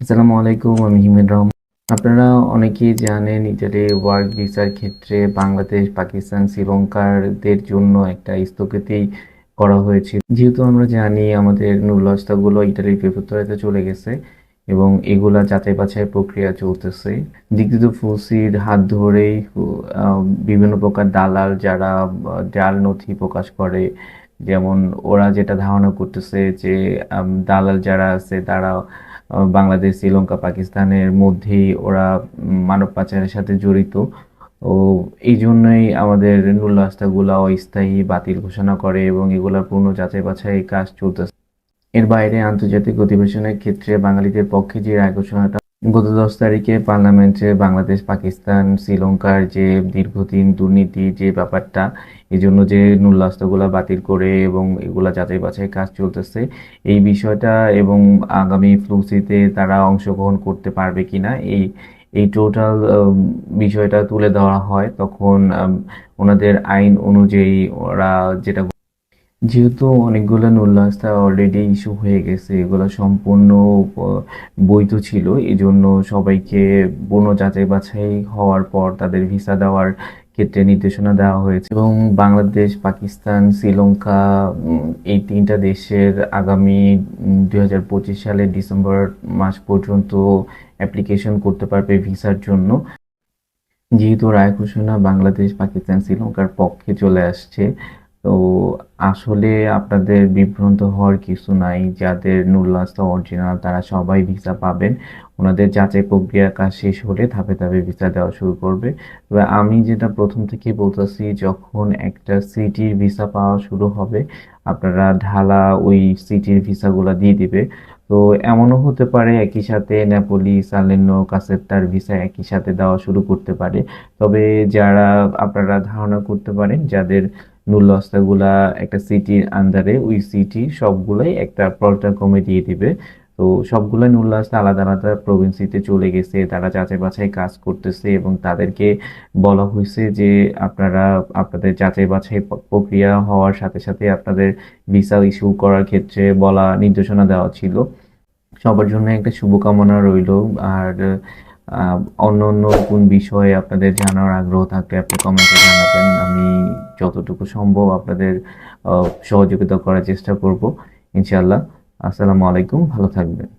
আসসালামু আলাইকুম, আমি হিমেদ রহমান। আপনারা অনেকেই জানেন ইটালি ওয়ার্ক ভিসার ক্ষেত্রে বাংলাদেশ, পাকিস্তান, শ্রীলঙ্কারদের জন্য একটা স্থগিতি করা হয়েছে যেহেতু আমরা জানি আমাদের নুরলস্তাগুলো ইটালির প্রেফেক্টরাতে চলে গেছে এবং এগুলা যাচাই বাছাই প্রক্রিয়া চলতেছে। দ্বিতীয় ফুসির হাত ধরেই বিভিন্ন প্রকার দালাল যারা জাল নথি প্রকাশ করে, যেমন ওরা যেটা ধারণা করতেছে যে দালাল যারা আছে তারা বাংলাদেশ, শ্রীলঙ্কা, পাকিস্তানের মধ্যেই ওরা মানব পাচারের সাথে জড়িত। ও এই জন্যই আমাদের নুল্লাস্তাগুলা অস্থায়ী বাতিল ঘোষণা করে এবং এগুলার পূর্ণ যাচাই বাছাই কাজ চলতেছে। এর বাইরে আন্তর্জাতিক অধিবেশনের ক্ষেত্রে বাঙালিদের পক্ষে যে রায় ঘোষণাটা গত দশ তারিখে পার্লামেন্টে বাংলাদেশ, পাকিস্তান, শ্রীলঙ্কার যে দীর্ঘদিন দুর্নীতি যে ব্যাপারটা এই জন্য যে নুল্লাস্তগুলা বাতিল করে এবং এগুলা যাচাই বাছাই কাজ চলতেছে, এই বিষয়টা এবং আগামী ফ্লুসিতে তারা অংশগ্রহণ করতে পারবে কিনা, এই এই টোটাল বিষয়টা তুলে ধরা হয়। তখন ওনাদের আইন অনুযায়ী ওরা যেটা যেহেতু অনেকগুলো নুল্লাস্তা অলরেডি ইস্যু হয়ে গেছে, এগুলো সম্পূর্ণ বৈধ ছিল এই জন্য সবাইকে পূর্ণ যাচাই বাছাই হওয়ার পর তাদের ভিসা দেওয়ার ক্ষেত্রে নির্দেশনা দেওয়া হয়েছে। এবং বাংলাদেশ, পাকিস্তান, শ্রীলঙ্কা এই তিনটা দেশের আগামী দুই হাজার পঁচিশ সালের ডিসেম্বর মাস পর্যন্ত অ্যাপ্লিকেশন করতে পারবে ভিসার জন্য। যেহেতু রায় ঘোষণা বাংলাদেশ, পাকিস্তান, শ্রীলঙ্কার পক্ষে চলে আসছে তো আসলে আপনাদের বিভ্রান্ত হওয়ার কিছু নাই। যাদের নুল্লাস্তা অরিজিনাল তারা সবাই ভিসা পাবেন। ওনাদের যাচাই প্রক্রিয়া কাজ শেষ হলে ধাপে ধাপে ভিসা দেওয়া শুরু করবে। তবে আমি যেটা প্রথম থেকে বলতেছি, যখন একটা সিটির ভিসা পাওয়া শুরু হবে, আপনারা ঢালা ওই সিটির ভিসাগুলো দিয়ে দিবে। তো এমনও হতে পারে একই সাথে নেপোলি সালেনো কাসেপ্টার ভিসা একই সাথে দেওয়া শুরু করতে পারে। তবে যারা আপনারা ধারণা করতে পারেন, যাদের নুল্লস্তাগুলা একটা সিটির আন্ডারে ওই সিটি সবগুলাই একটা পর্যায়ক্রমে দিয়ে দিবে। তো সবগুলাই নুল্লাস্তা আলাদা আলাদা প্রভিন্সিতে চলে গেছে, তারা যাচাই বাছাই কাজ করতেছে এবং তাদেরকে বলা হয়েছে যে আপনারা, আপনাদের যাচাই বাছাই প্রক্রিয়া হওয়ার সাথে সাথে আপনাদের ভিসা ইস্যু করার ক্ষেত্রে বলা নির্দেশনা দেওয়া ছিল। সবার জন্য একটা শুভকামনা রইল। আর অন্য অন্য কোন বিষয়ে আপনাদের জানার আগ্রহ থাকলে আপনি কমেন্টে জানাবেন। আমি যতটুকু সম্ভব আপনাদের সহযোগিতা করার চেষ্টা করব। ইনশাআল্লাহ। আসসালামু আলাইকুম। ভালো থাকবেন।